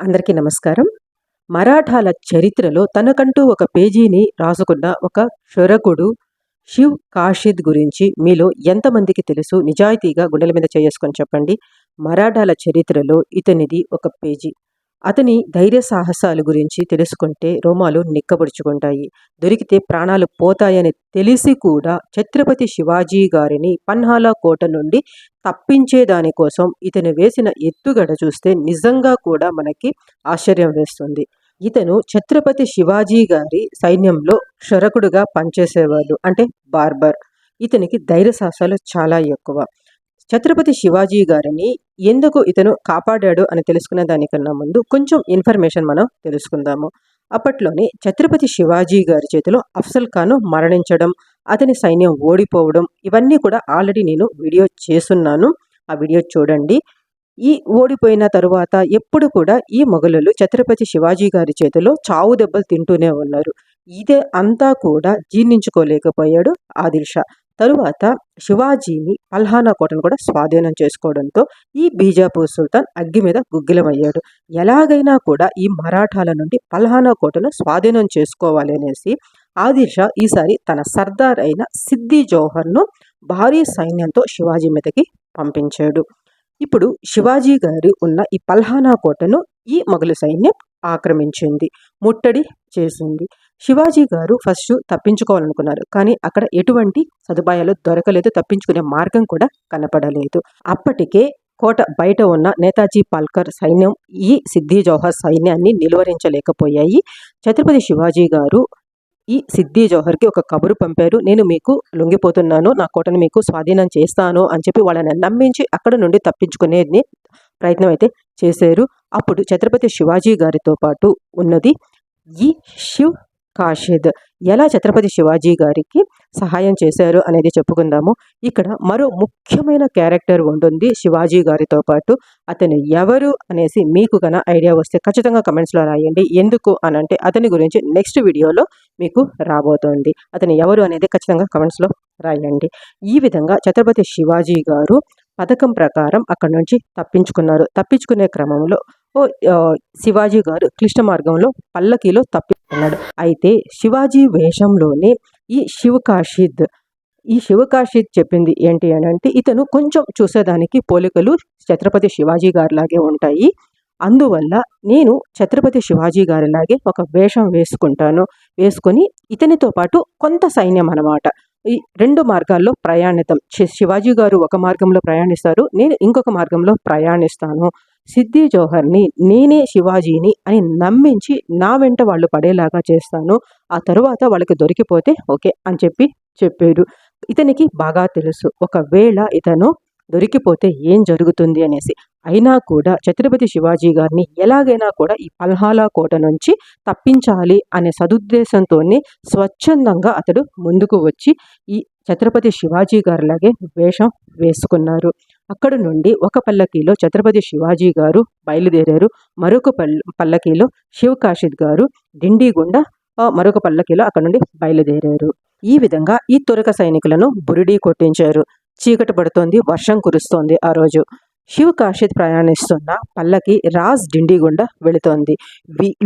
అందరికీ నమస్కారం. మరాఠాల చరిత్రలో తనకంటూ ఒక పేజీని రాసుకున్న ఒక క్షురకుడు శివ్ కాషిద్ గురించి మీలో ఎంతమందికి తెలుసు? నిజాయితీగా గుండెల మీద చేసుకొని చెప్పండి. మరాఠాల చరిత్రలో ఇతనిది ఒక పేజీ. అతని ధైర్య సాహసాలు గురించి తెలుసుకుంటే రోమాలు నిక్కబుడుచుకుంటాయి. దొరికితే ప్రాణాలు పోతాయని తెలిసి కూడా ఛత్రపతి శివాజీ గారిని పన్హాలా కోట నుండి తప్పించే దానికోసం ఇతను వేసిన ఎత్తుగడ చూస్తే నిజంగా కూడా మనకి ఆశ్చర్యం వేస్తుంది. ఇతను ఛత్రపతి శివాజీ గారి సైన్యంలో క్షరకుడుగా పనిచేసేవాడు అంటే బార్బర్. ఇతనికి ధైర్య సాహసాలు చాలా ఎక్కువ. ఛత్రపతి శివాజీ గారిని ఎందుకు ఇతను కాపాడాడు అని తెలుసుకునే దానికన్నా ముందు కొంచెం ఇన్ఫర్మేషన్ మనం తెలుసుకుందాము. అప్పట్లోనే ఛత్రపతి శివాజీ గారి చేతిలో అఫ్సల్ ఖాన్ మరణించడం అతని సైన్యం ఓడిపోవడం ఇవన్నీ కూడా ఆల్రెడీ నేను వీడియో చేస్తున్నాను. ఆ వీడియో చూడండి. ఈ ఓడిపోయిన తరువాత ఎప్పుడు కూడా ఈ మొఘలులు ఛత్రపతి శివాజీ గారి చేతిలో చావు దెబ్బలు తింటూనే ఉన్నారు. ఇదే అంతా కూడా జీర్ణించుకోలేకపోయాడు ఆదిల్ షా తరువాత శివాజీని పల్హానా కోటను కూడా స్వాధీనం చేసుకోవడంతో ఈ బీజాపూర్ సుల్తాన్ అగ్గి మీద గుగ్గిలమయ్యాడు. ఎలాగైనా కూడా ఈ మరాఠాల నుండి పల్హానా కోటను స్వాధీనం చేసుకోవాలి అనేసి ఆదిషా ఈసారి తన సర్దార్ అయిన సిద్ది జౌహర్ను భారీ సైన్యంతో శివాజీ మీదకి పంపించాడు. ఇప్పుడు శివాజీ గారు ఉన్న ఈ పల్హానా కోటను ఈ మొఘలు సైన్యం ఆక్రమించింది ముట్టడి చేసింది. శివాజీ గారు ఫస్ట్ తప్పించుకోవాలనుకున్నారు. కానీ అక్కడ ఎటువంటి సదుపాయాలు దొరకలేదు. తప్పించుకునే మార్గం కూడా కనపడలేదు. అప్పటికే కోట బయట ఉన్న నేతాజీ పాల్కర్ సైన్యం ఈ సిద్ధి జౌహర్ సైన్యాన్ని నిలువరించలేకపోయాయి. ఛత్రపతి శివాజీ గారు ఈ సిద్ధి జౌహర్కి ఒక కబురు పంపారు. నేను మీకు లొంగిపోతున్నాను. నా కోటను మీకు స్వాధీనం చేస్తాను అని చెప్పి వాళ్ళని నమ్మించి అక్కడ నుండి తప్పించుకునేది ప్రయత్నం అయితే చేశారు. అప్పుడు ఛత్రపతి శివాజీ గారితో పాటు ఉన్నది ఈ శివ్ కాషిద్ ఎలా ఛత్రపతి శివాజీ గారికి సహాయం చేశారు అనేది చెప్పుకుందాము. ఇక్కడ మరో ముఖ్యమైన క్యారెక్టర్ ఉంటుంది శివాజీ గారితో పాటు. అతను ఎవరు అనేసి మీకు కన ఐడియా వస్తే ఖచ్చితంగా కమెంట్స్లో రాయండి. ఎందుకు అని అంటే అతని గురించి నెక్స్ట్ వీడియోలో మీకు రాబోతోంది. అతను ఎవరు అనేది ఖచ్చితంగా కమెంట్స్లో రాయండి. ఈ విధంగా ఛత్రపతి శివాజీ గారు పథకం ప్రకారం అక్కడ నుంచి తప్పించుకున్నారు. తప్పించుకునే క్రమంలో శివాజీ గారు క్లిష్ట మార్గంలో పల్లకీలో తప్పిస్తున్నాడు అయితే శివాజీ వేషంలోనే ఈ శివకాషిద్ ఈ శివకాషిద్ చెప్పింది ఏంటి అని అంటే ఇతను కొంచెం చూసేదానికి పోలికలు ఛత్రపతి శివాజీ గారిలాగే ఉంటాయి. అందువల్ల నేను ఛత్రపతి శివాజీ గారిలాగే ఒక వేషం వేసుకుంటాను. వేసుకొని ఇతనితో పాటు కొంత సైన్యం అనమాట ఈ రెండు మార్గాల్లో ప్రయాణితం. శివాజీ గారు ఒక మార్గంలో ప్రయాణిస్తారు నేను ఇంకొక మార్గంలో ప్రయాణిస్తాను. సిద్ధి జోహర్ని నేనే శివాజీని అని నమ్మించి నా వెంట వాళ్ళు పడేలాగా చేస్తాను. ఆ తరువాత వాళ్ళకి దొరికిపోతే ఓకే అని చెప్పి చెప్పాడు. ఇతనికి బాగా తెలుసు. ఒకవేళ ఇతను దొరికిపోతే ఏం జరుగుతుంది అనేసి. అయినా కూడా ఛత్రపతి శివాజీ గారిని ఎలాగైనా కూడా ఈ పల్హాలా కోట నుంచి తప్పించాలి అనే సదుద్దేశంతోనే స్వచ్ఛందంగా అతడు ముందుకు వచ్చి ఈ ఛత్రపతి శివాజీ గారిలాగే వేషం వేసుకున్నారు. అక్కడ నుండి ఒక పల్లకీలో ఛత్రపతి శివాజీ గారు బయలుదేరారు. మరొక పల్ పల్లకీలో శివ్ కాషిద్ గారు డిండి గుండా మరొక పల్లకీలో అక్కడ నుండి బయలుదేరారు. ఈ విధంగా ఈ తురక సైనికులను బురిడీ కొట్టించారు. చీకటి పడుతోంది వర్షం కురుస్తోంది ఆ రోజు. శివ్ కాషిద్ ప్రయాణిస్తున్న పల్లకి రాజ్ డిండి గుండా వెళుతోంది.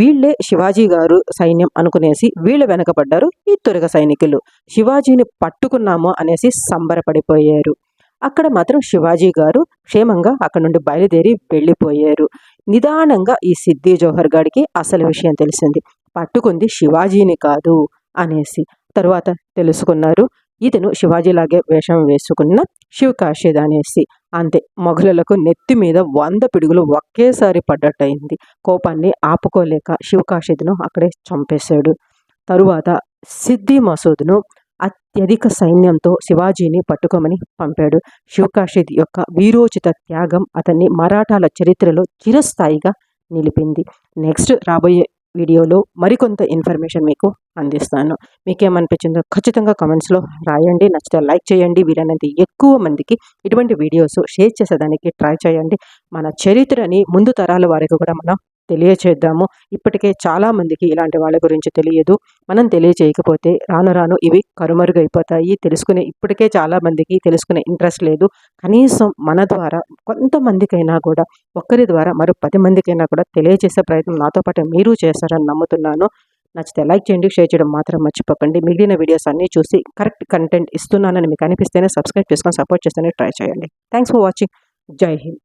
వీళ్ళే శివాజీ గారు సైన్యం అనుకునేసి వీళ్ళు వెనకబడ్డారు ఈ తురగ సైనికులు. శివాజీని పట్టుకున్నాము అనేసి సంబరపడిపోయారు. అక్కడ మాత్రం శివాజీ గారు క్షేమంగా అక్కడ నుండి బయలుదేరి వెళ్ళిపోయారు. నిదానంగా ఈ సిద్ధి జోహర్ గారికి అసలు విషయం తెలిసింది. పట్టుకుంది శివాజీని కాదు అనేసి తరువాత తెలుసుకున్నారు. ఇతను శివాజీలాగే వేషం వేసుకున్న శివ్ కాషిద్ అనేసి. అంతే మొఘలులకు నెత్తి మీద వంద పిడుగులు ఒకేసారి పడ్డట్టయింది. కోపాన్ని ఆపుకోలేక శివ్ కాషిద్ను అక్కడే చంపేశాడు. తరువాత సిద్ధి మసూద్ను అత్యధిక సైన్యంతో శివాజీని పట్టుకోమని పంపాడు. శివకాషిద్ యొక్క వీరోచిత త్యాగం అతన్ని మరాఠాల చరిత్రలో చిరస్థాయిగా నిలిపింది. నెక్స్ట్ రాబోయే వీడియోలో మరికొంత ఇన్ఫర్మేషన్ మీకు అందిస్తాను. మీకేమనిపించిందో ఖచ్చితంగా కమెంట్స్లో రాయండి. నచ్చితే లైక్ చేయండి. వీలైనంత ఎక్కువ మందికి ఇటువంటి వీడియోస్ షేర్ చేసేదానికి ట్రై చేయండి. మన చరిత్రని ముందు తరాల వారికి కూడా మనం తెలియచేద్దాము. ఇప్పటికే చాలామందికి ఇలాంటి వాళ్ళ గురించి తెలియదు. మనం తెలియచేయకపోతే రాను రాను ఇవి కరుమరుగైపోతాయి. తెలుసుకునే ఇప్పటికే చాలామందికి తెలుసుకునే ఇంట్రెస్ట్ లేదు. కనీసం మన ద్వారా కొంతమందికైనా కూడా ఒక్కరి ద్వారా మరో పది మందికైనా కూడా తెలియజేసే ప్రయత్నం నాతో పాటు మీరు చేస్తారని నమ్ముతున్నాను. నచ్చితే లైక్ చేయండి షేర్ చేయడం మాత్రం మర్చిపోకండి. మిగిలిన వీడియోస్ అన్నీ చూసి కరెక్ట్ కంటెంట్ ఇస్తున్నానని మీకు అనిపిస్తేనే సబ్స్క్రైబ్ చేసుకొని సపోర్ట్ చేస్తేనే ట్రై చేయండి. Thanks for watching. జై హింద్.